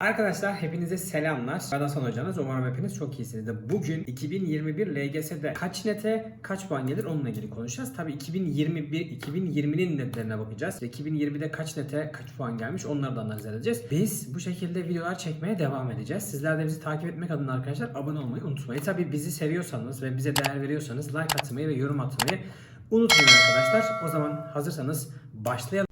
Arkadaşlar hepinize selamlar. Ben Hasan Hocanız. Umarım hepiniz çok iyisinizdir. Bugün 2021 LGS'de kaç nete kaç puan gelir onunla ilgili konuşacağız. Tabii 2021 2020'nin netlerine bakacağız. 2020'de kaç nete kaç puan gelmiş onları da analiz edeceğiz. Biz bu şekilde videolar çekmeye devam edeceğiz. Sizler de bizi takip etmek adına arkadaşlar abone olmayı unutmayın. Tabii bizi seviyorsanız ve bize değer veriyorsanız like atmayı ve yorum atmayı unutmayın arkadaşlar. O zaman hazırsanız başlayalım.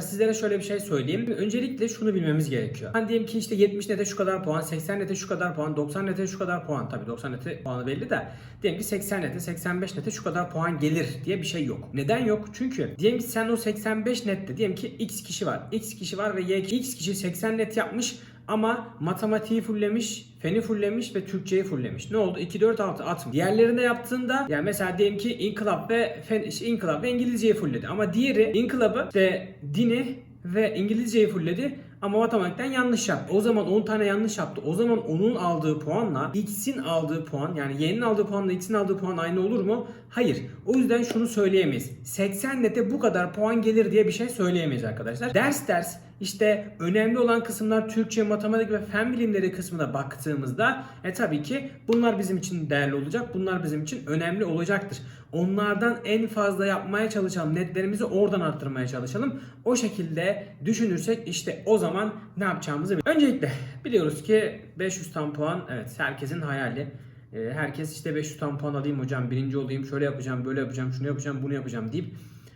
Arkadaşlar Sizlere şöyle bir şey söyleyeyim. Öncelikle şunu bilmemiz gerekiyor. Hani diyelim ki işte 70 nete şu kadar puan, 80 nete şu kadar puan, 90 nete şu kadar puan. Tabii 90 nete puanı belli de. Diyelim ki 80 nete, 85 nete şu kadar puan gelir diye bir şey yok. Neden yok? Çünkü diyelim ki sen o 85 nette diyelim ki X kişi var. X kişi var ve Y X kişi 80 net yapmış ama matematiği fullemiş, feni fullemiş ve Türkçeyi fullemiş. Ne oldu? 2 4 6 60. Diğerlerinde yaptığında yani mesela diyelim ki inkılap ve fen, işte inkılap ve İngilizceyi fulledi. Ama diğeri inkılabı işte dini ve İngilizceyi fulledi ama matematikten yanlış yaptı. O zaman 10 tane yanlış yaptı. O zaman onun aldığı puanla X'in aldığı puan yani Y'nin aldığı puanla X'in aldığı puan aynı olur mu? Hayır. O yüzden şunu söyleyemeyiz. 80 nete bu kadar puan gelir diye bir şey söyleyemeyiz arkadaşlar. Ders ders işte önemli olan kısımlar Türkçe, matematik ve fen bilimleri kısmına baktığımızda e tabii ki bunlar bizim için değerli olacak. Bunlar bizim için önemli olacaktır. Onlardan en fazla yapmaya çalışalım. Netlerimizi oradan arttırmaya çalışalım. O şekilde düşünürsek işte o zaman ne yapacağımızı bil- Öncelikle biliyoruz ki 500 tam puan evet herkesin hayali. Ee, Herkes işte 500 tam puan alayım hocam birinci olayım şöyle yapacağım böyle yapacağım şunu yapacağım bunu yapacağım deyip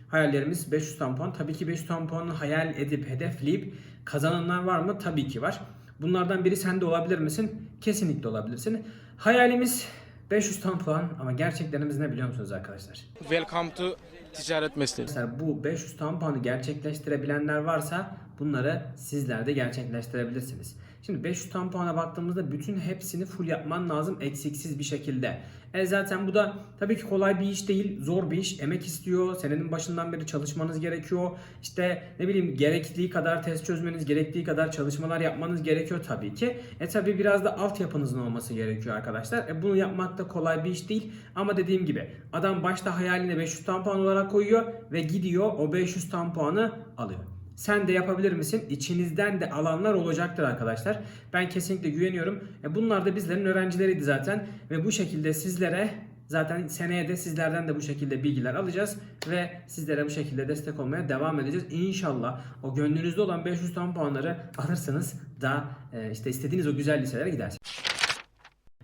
Hayallerimiz 500 tam puan. Tabii ki 500 tam puanı hayal edip hedefleyip kazananlar var mı? Tabii ki var. Bunlardan biri sen de olabilir misin? Kesinlikle olabilirsin. Hayalimiz 500 tam puan ama gerçeklerimiz ne biliyor musunuz arkadaşlar? Welcome to ticaret mesleği. Mesela bu 500 tam puanı gerçekleştirebilenler varsa bunları sizler de gerçekleştirebilirsiniz. Şimdi 500 tam puana baktığımızda bütün hepsini full yapman lazım eksiksiz bir şekilde. E zaten bu da tabii ki kolay bir iş değil, zor bir iş, emek istiyor. Senenin başından beri çalışmanız gerekiyor. İşte ne bileyim gerektiği kadar test çözmeniz, gerektiği kadar çalışmalar yapmanız gerekiyor tabii ki. E tabii biraz da altyapınızın olması gerekiyor arkadaşlar. E bunu yapmak da kolay bir iş değil. Ama dediğim gibi adam başta hayaline 500 tam puan olarak koyuyor ve gidiyor o 500 tam alıyor. Sen de yapabilir misin? İçinizden de alanlar olacaktır arkadaşlar. Ben kesinlikle güveniyorum. E bunlar da bizlerin öğrencileriydi zaten. Ve bu şekilde sizlere zaten seneye de sizlerden de bu şekilde bilgiler alacağız. Ve sizlere bu şekilde destek olmaya devam edeceğiz. İnşallah o gönlünüzde olan 500 tam puanları alırsanız da e, işte istediğiniz o güzel liselere gidersiniz.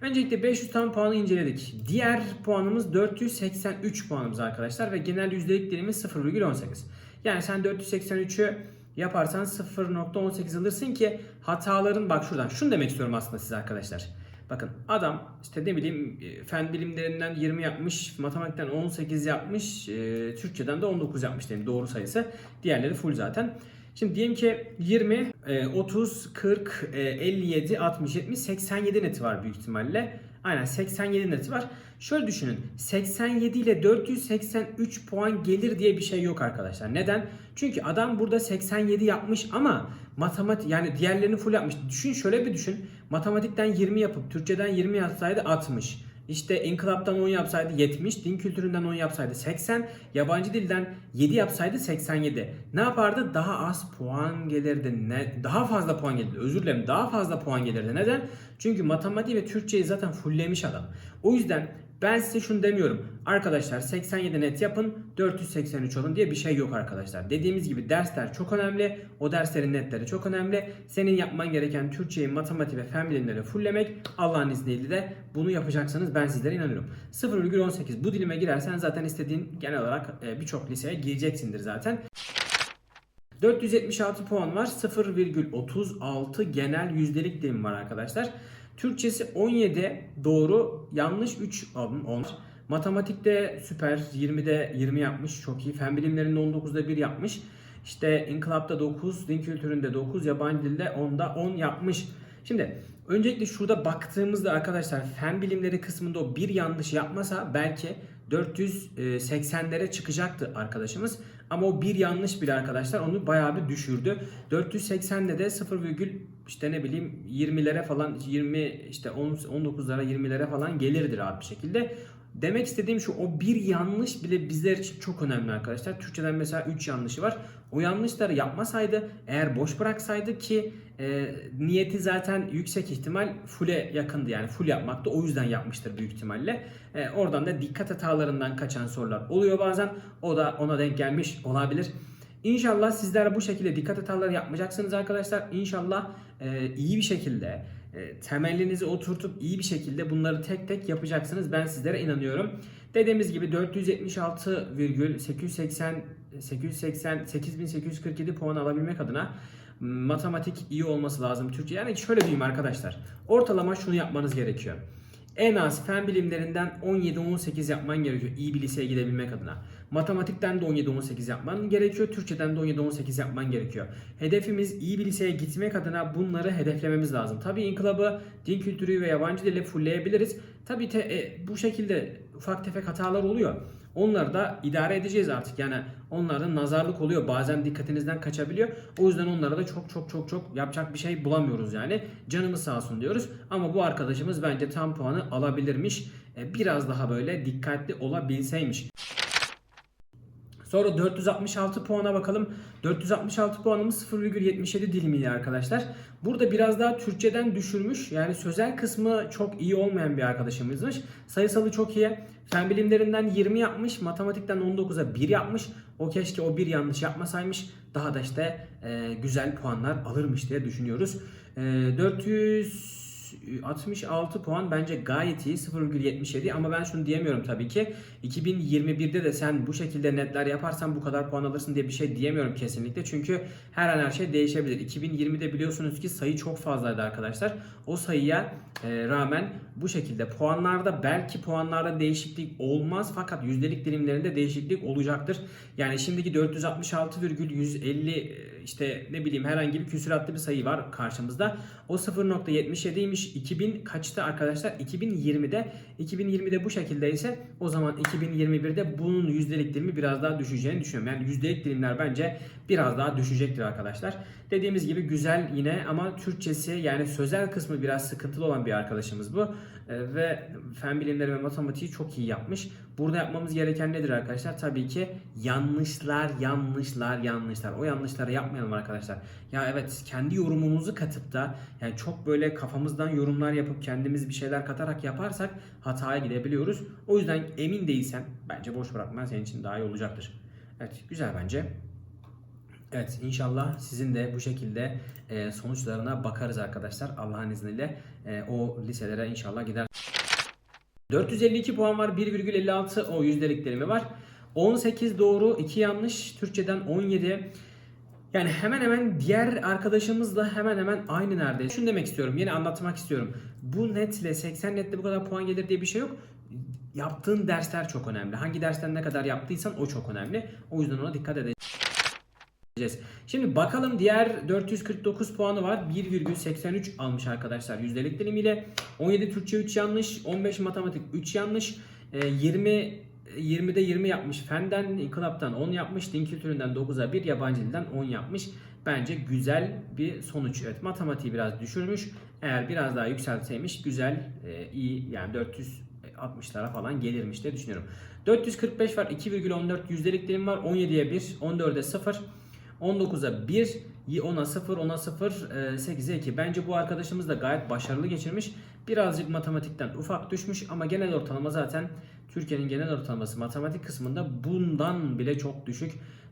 Öncelikle 500 tam puanı inceledik. Diğer puanımız 483 puanımız arkadaşlar ve genel yüzdelik dilimiz 0,18. Yani sen 483'ü yaparsan 0.18 alırsın ki hataların bak şuradan şunu demek istiyorum aslında size arkadaşlar. Bakın adam işte ne bileyim e, fen bilimlerinden 20 yapmış, matematikten 18 yapmış, e, Türkçeden de 19 yapmış diyelim doğru sayısı. Diğerleri full zaten. Şimdi diyelim ki 20, e, 30, 40, e, 57, 60, 70, 87 neti var büyük ihtimalle. Aynen 87 neti var. Şöyle düşünün. 87 ile 483 puan gelir diye bir şey yok arkadaşlar. Neden? Çünkü adam burada 87 yapmış ama matematik yani diğerlerini full yapmış. Düşün şöyle bir düşün. Matematikten 20 yapıp Türkçeden 20 yapsaydı 60. İşte inkılaptan 10 yapsaydı 70, din kültüründen 10 yapsaydı 80, yabancı dilden 7 yapsaydı 87. Ne yapardı? Daha az puan gelirdi. Ne daha fazla puan gelirdi. Özür dilerim. Daha fazla puan gelirdi. Neden? Çünkü matematik ve Türkçeyi zaten fulllemiş adam. O yüzden ben size şunu demiyorum. Arkadaşlar 87 net yapın 483 olun diye bir şey yok arkadaşlar. Dediğimiz gibi dersler çok önemli. O derslerin netleri çok önemli. Senin yapman gereken Türkçeyi, matematik ve fen bilimleri fulllemek. Allah'ın izniyle de bunu yapacaksınız. Ben sizlere inanıyorum. 0,18 bu dilime girersen zaten istediğin genel olarak e, birçok liseye gireceksindir zaten. 476 puan var. 0,36 genel yüzdelik dilim var arkadaşlar. Türkçesi 17 doğru yanlış 3 alın 10. Matematikte süper 20'de 20 yapmış çok iyi. Fen bilimlerinde 19'da 1 yapmış. İşte inkılapta 9, din kültüründe 9, yabancı dilde 10'da 10 yapmış. Şimdi öncelikle şurada baktığımızda arkadaşlar fen bilimleri kısmında o bir yanlış yapmasa belki 480'lere çıkacaktı arkadaşımız. Ama o bir yanlış bile arkadaşlar onu bayağı bir düşürdü. 480'de de 0, işte ne bileyim 20'lere falan 20 işte 10 19'lara 20'lere falan gelirdi rahat bir şekilde. Demek istediğim şu o bir yanlış bile bizler için çok önemli arkadaşlar. Türkçeden mesela 3 yanlışı var. o yanlışları yapmasaydı eğer boş bıraksaydı ki e, niyeti zaten yüksek ihtimal full'e yakındı yani full yapmaktı o yüzden yapmıştır büyük ihtimalle. E, oradan da dikkat hatalarından kaçan sorular oluyor bazen o da ona denk gelmiş olabilir. İnşallah sizler bu şekilde dikkat hataları yapmayacaksınız arkadaşlar. İnşallah e, iyi bir şekilde e, temelinizi oturtup iyi bir şekilde bunları tek tek yapacaksınız. Ben sizlere inanıyorum. Dediğimiz gibi 476,880 880 8847 puan alabilmek adına matematik iyi olması lazım Türkçe. Yani şöyle diyeyim arkadaşlar. Ortalama şunu yapmanız gerekiyor. En az fen bilimlerinden 17-18 yapman gerekiyor iyi bir liseye gidebilmek adına. Matematikten de 17-18 yapman gerekiyor. Türkçeden de 17-18 yapman gerekiyor. Hedefimiz iyi bir liseye gitmek adına bunları hedeflememiz lazım. Tabii inkılabı, din kültürü ve yabancı dili fullleyebiliriz. Tabii te, e, bu şekilde ufak tefek hatalar oluyor. Onları da idare edeceğiz artık. Yani onların nazarlık oluyor. Bazen dikkatinizden kaçabiliyor. O yüzden onlara da çok çok çok çok yapacak bir şey bulamıyoruz yani. Canımız sağ olsun diyoruz. Ama bu arkadaşımız bence tam puanı alabilirmiş. E, Biraz daha böyle dikkatli olabilseymiş. Sonra 466 puana bakalım. 466 puanımız 0,77 dilimiydi arkadaşlar. Burada biraz daha Türkçeden düşürmüş. Yani sözel kısmı çok iyi olmayan bir arkadaşımızmış. Sayısalı çok iyi. Fen bilimlerinden 20 yapmış. Matematikten 19'a 1 yapmış. O keşke o bir yanlış yapmasaymış. Daha da işte e, güzel puanlar alırmış diye düşünüyoruz. E, 400 66 puan bence gayet iyi 0,77 ama ben şunu diyemiyorum tabii ki. 2021'de de sen bu şekilde netler yaparsan bu kadar puan alırsın diye bir şey diyemiyorum kesinlikle. Çünkü her an her şey değişebilir. 2020'de biliyorsunuz ki sayı çok fazlaydı arkadaşlar. O sayıya e, rağmen bu şekilde puanlarda belki puanlarda değişiklik olmaz fakat yüzdelik dilimlerinde değişiklik olacaktır. Yani şimdiki 466,150 e, işte ne bileyim herhangi bir küsuratlı bir sayı var karşımızda. O 0.77'ymiş 2000 kaçtı arkadaşlar? 2020'de 2020'de bu şekilde ise o zaman 2021'de bunun yüzdelik dilimi biraz daha düşeceğini düşünüyorum. Yani yüzdelik dilimler bence biraz daha düşecektir arkadaşlar. Dediğimiz gibi güzel yine ama Türkçesi yani sözel kısmı biraz sıkıntılı olan bir arkadaşımız bu. Ee, ve fen bilimleri ve matematiği çok iyi yapmış. Burada yapmamız gereken nedir arkadaşlar? Tabii ki yanlışlar, yanlışlar, yanlışlar. O yanlışları yapmayalım arkadaşlar. Ya evet kendi yorumumuzu katıp da yani çok böyle kafamızdan yorumlar yapıp kendimiz bir şeyler katarak yaparsak hataya gidebiliyoruz. O yüzden emin değilsen bence boş bırakman senin için daha iyi olacaktır. Evet güzel bence. Evet inşallah sizin de bu şekilde e, sonuçlarına bakarız arkadaşlar Allah'ın izniyle e, o liselere inşallah gider. 452 puan var 1,56 o yüzdeliklerimi var. 18 doğru 2 yanlış Türkçeden 17 yani hemen hemen diğer arkadaşımızla hemen hemen aynı neredeyse. Şunu demek istiyorum yine anlatmak istiyorum. Bu netle 80 netle bu kadar puan gelir diye bir şey yok. Yaptığın dersler çok önemli. Hangi dersten ne kadar yaptıysan o çok önemli. O yüzden ona dikkat edeceğiz edeceğiz. Şimdi bakalım diğer 449 puanı var. 1,83 almış arkadaşlar yüzdelik dilimiyle. 17 Türkçe 3 yanlış, 15 matematik 3 yanlış, e, 20 20'de 20 yapmış. Fenden, inkılaptan 10 yapmış. Din kültüründen 9'a 1, yabancı dilden 10 yapmış. Bence güzel bir sonuç. Evet matematiği biraz düşürmüş. Eğer biraz daha yükseltseymiş güzel, e, iyi yani 460'lara falan gelirmiş diye düşünüyorum. 445 var. 2,14 yüzdelik dilim var. 17'ye 1, 14'e 0. 19'a 1, 10'a 0, 10'a 0, 8'e 2. Bence bu arkadaşımız da gayet başarılı geçirmiş. Birazcık matematikten ufak düşmüş ama genel ortalama zaten Türkiye'nin genel ortalaması matematik kısmında bundan bile çok düşük.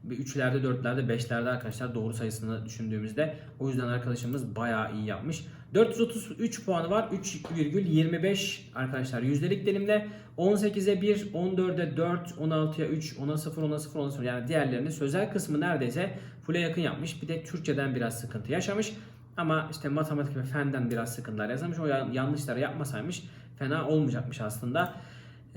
3'lerde, 4'lerde, 5'lerde arkadaşlar doğru sayısını düşündüğümüzde. O yüzden arkadaşımız bayağı iyi yapmış. 433 puanı var. 3,25 arkadaşlar yüzdelik dilimde. 18'e 1, 14'e 4, 16'ya 3, 10'a 0, 10'a 0, 10'a 0. Yani diğerlerini sözel kısmı neredeyse full'e yakın yapmış. Bir de Türkçeden biraz sıkıntı yaşamış. Ama işte matematik ve fenden biraz sıkıntılar yaşamış. O yanlışları yapmasaymış fena olmayacakmış aslında.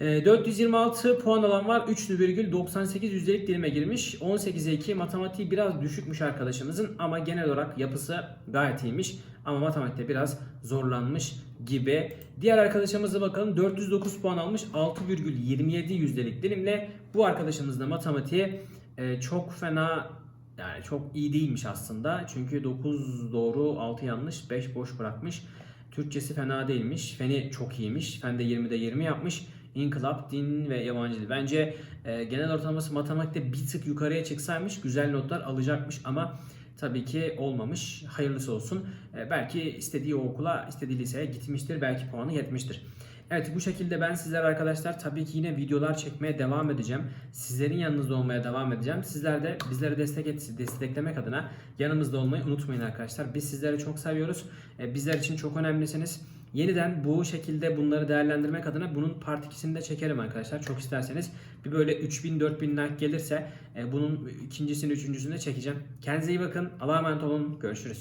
426 puan alan var. 3,98 yüzdelik dilime girmiş. 18'e 2 matematiği biraz düşükmüş arkadaşımızın ama genel olarak yapısı gayet iyiymiş. Ama matematikte biraz zorlanmış gibi. Diğer arkadaşımıza bakalım. 409 puan almış. 6,27 yüzdelik dilimle. Bu arkadaşımız da matematiği e, çok fena yani çok iyi değilmiş aslında. Çünkü 9 doğru 6 yanlış 5 boş bırakmış. Türkçesi fena değilmiş. Feni çok iyiymiş. Fen de 20'de 20 yapmış. İnkılap, din ve yabancı dil. Bence e, genel ortalaması matematikte bir tık yukarıya çıksaymış güzel notlar alacakmış ama tabii ki olmamış. Hayırlısı olsun. E, belki istediği okula, istediği liseye gitmiştir. Belki puanı yetmiştir. Evet bu şekilde ben sizler arkadaşlar tabii ki yine videolar çekmeye devam edeceğim. Sizlerin yanınızda olmaya devam edeceğim. Sizler de bizlere destek et, desteklemek adına yanımızda olmayı unutmayın arkadaşlar. Biz sizleri çok seviyoruz. E, Bizler için çok önemlisiniz. Yeniden bu şekilde bunları değerlendirmek adına bunun part 2'sini de çekerim arkadaşlar. Çok isterseniz bir böyle 3000-4000 like gelirse e, bunun ikincisini, üçüncüsünü de çekeceğim. Kendinize iyi bakın. Allah'a emanet olun. Görüşürüz.